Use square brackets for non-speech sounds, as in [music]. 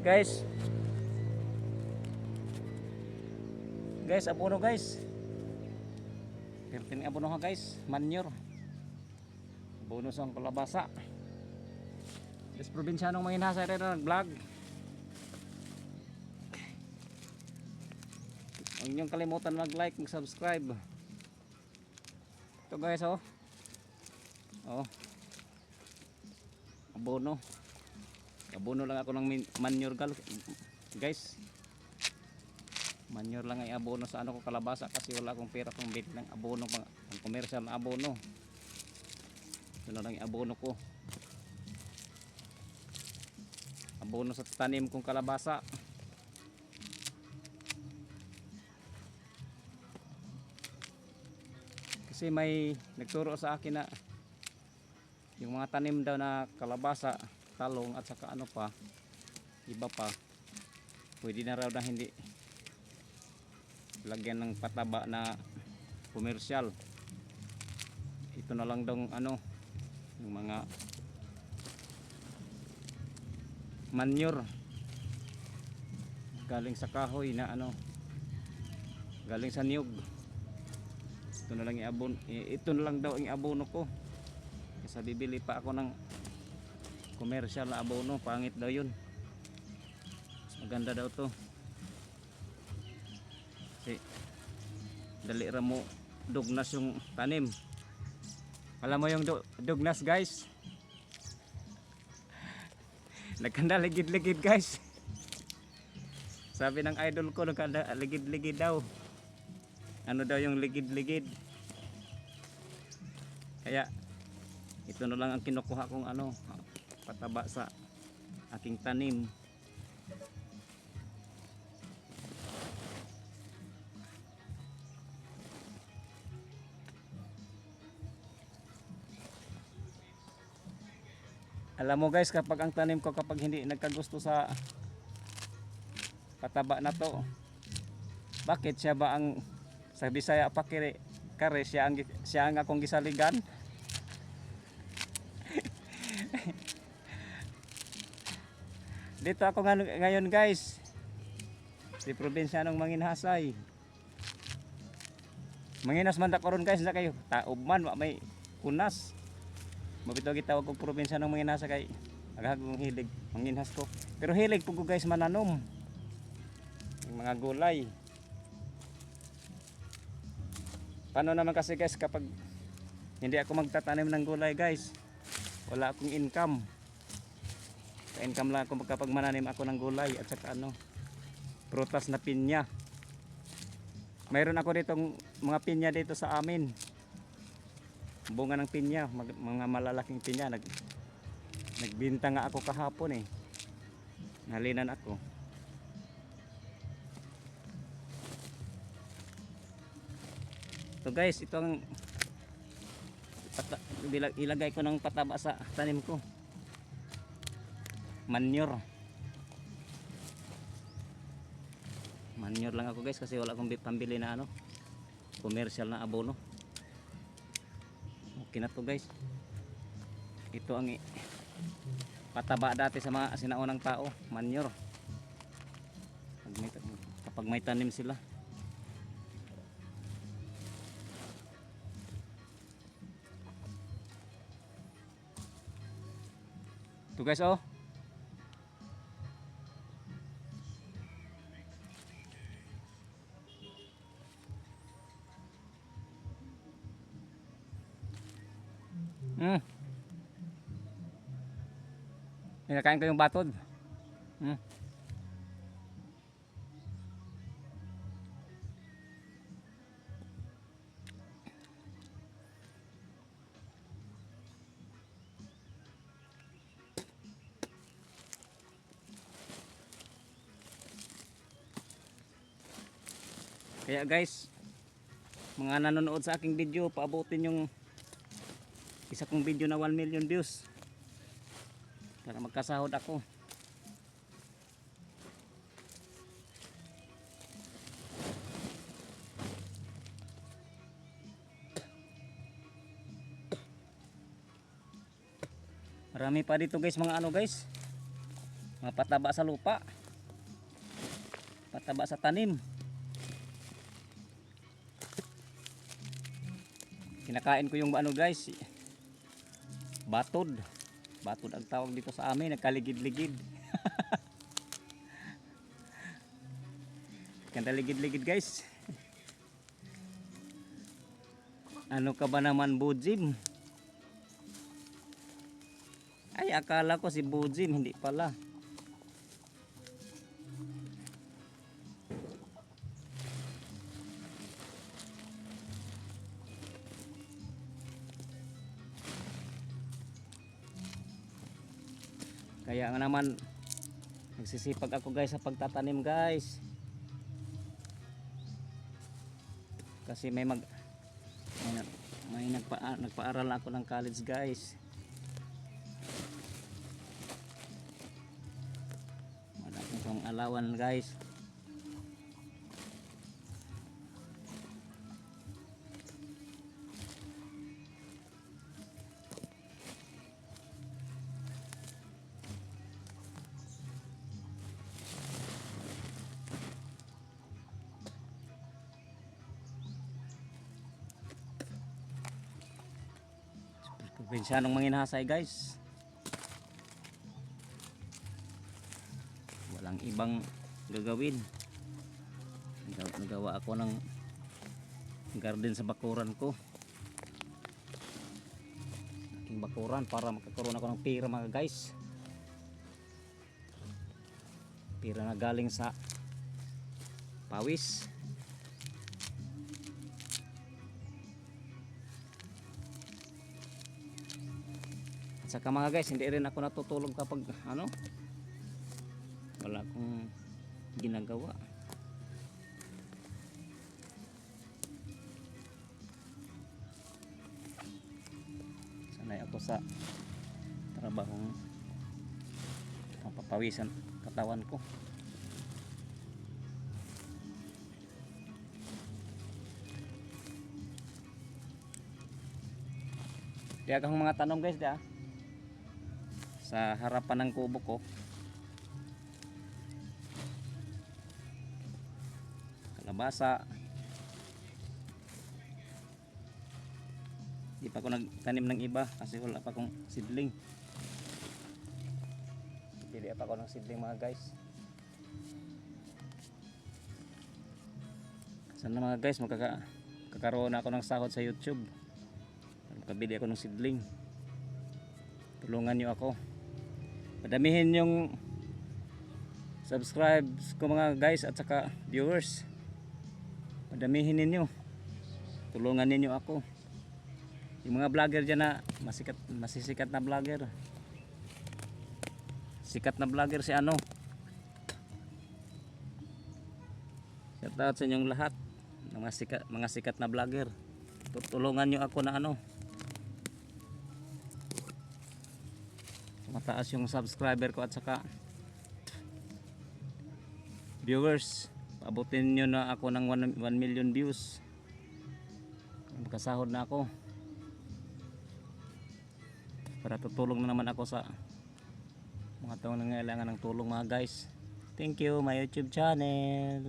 Guys. Guys, abono guys. Pertin abono ha guys, manure. Abono sa kalabasa. Guys, probinsyanong manginhasa rin na vlog. Huwag niyong kalimutan mag-like, mag-subscribe. Ito guys oh. Oh. Abono. Abono lang ako ng manure gal guys. Manure lang ay abono sa ano ko kalabasa kasi wala akong pera kung bili ng abono pang pang commercial na abono. Ito na lang yung abono ko. Abono sa tanim kong kalabasa. Kasi may nagturo sa akin na yung mga tanim daw na kalabasa, talong at saka ano pa, iba pa, pwede na raw na hindi lagyan ng pataba na komersyal. Ito na lang daw ano, yung mga manure. Galing sa kahoy na ano galing sa niyog. Ito na lang iabon ito na lang daw ang abono ko. Kasi bibili pa ako ng commercial na abono pangit daw yun. Maganda daw to. Kasi dali ra mo dugnas yung tanim. Alam mo yung du- dugnas guys? [laughs] Nagkanda ligid-ligid guys. Sabi ng idol ko nagkanda ligid-ligid daw. Ano daw yung ligid-ligid? Kaya ito na lang ang kinukuha kong ano pataba sa aking tanim. Alam mo guys kapag ang tanim ko kapag hindi nagkagusto sa pataba na to bakit siya ba ang sa Bisaya pa kire kare siya ang siya ang akong gisaligan dito ako nga- ngayon guys. Si probinsya ng Manginhasay. Manginas man karon guys na kayo. Taob may kunas mabitaw gitawag kog probinsya ng Manginhasa kay agagong hilig manginhas ko. Pero hilig po ko guys mananom. Yung mga gulay. Paano naman kasi guys kapag hindi ako magtatanim ng gulay guys wala akong income ka-income lang ako kapag mananim ako ng gulay at saka ano prutas na pinya. Mayroon ako ditong mga pinya dito sa amin. Bunga ng pinya mag- mga malalaking pinya. Nag, nagbinta nga ako kahapon eh. Nalinan ako. So guys, ito ang ilagay ko ng pataba sa tanim ko. Manure. Manure lang ako guys kasi wala akong bi- pambili na ano, commercial na abono. Okay na to guys. Ito ang pataba dati sa mga sinaunang tao, manure. Pag may, kapag may tanim sila. Ito guys oh. Hmm. Kinakain ko yung batod. Hmm. Kaya guys, mga nanonood sa aking video, paabutin yung isa kong video na 1 million views. Para magkasahod ako. Marami pa dito guys, mga ano guys. Mga pataba sa lupa. Pataba sa tanim. Kinakain ko yung ano guys. Batod. Batod ang tawag dito sa amin. Nagkaligid-ligid. [laughs] Ganda ligid-ligid guys. Ano ka ba naman Bujim? Ay akala ko si Bujim hindi pala. Kaya nga naman nagsisipag ako guys sa pagtatanim guys. Kasi may mag may, may nagpa, nagpaaral ako ng college guys. Wala akong pang alawan guys. Probinsyanong manginhasay guys. Walang ibang gagawin. Nagawa ako ng garden sa bakuran ko. Aking bakuran para makakaroon ako ng pira mga guys. Pira na galing sa pawis. Saka mga guys, hindi rin ako natutulog kapag ano wala akong ginagawa. Sanay ako sa trabahong mapapawisan katawan ko. Di akong mga tanong guys, di ah sa harapan ng kubo ko. Kalabasa. Di pa ako nagtanim ng iba kasi wala pa akong seedling. Pili pa ako ng seedling mga guys. Sana mga guys magkaka kakaroon ako ng sahod sa youtube. Kabili ako ng seedling. Tulungan nyo ako padamihin yung subscribes ko mga guys at saka viewers. Padamihin ninyo. Tulungan ninyo ako. Yung mga vlogger dyan na masikat, masisikat na vlogger. Sikat na vlogger si ano? Shout out sa inyong lahat. Mga sikat, mga sikat na vlogger. Tutulungan nyo ako na ano mataas yung subscriber ko at saka viewers. Abutin nyo na ako ng 1 million views. Makasahod na ako. Para tutulong na naman ako sa mga taong nangailangan ng tulong mga guys. Thank you my youtube channel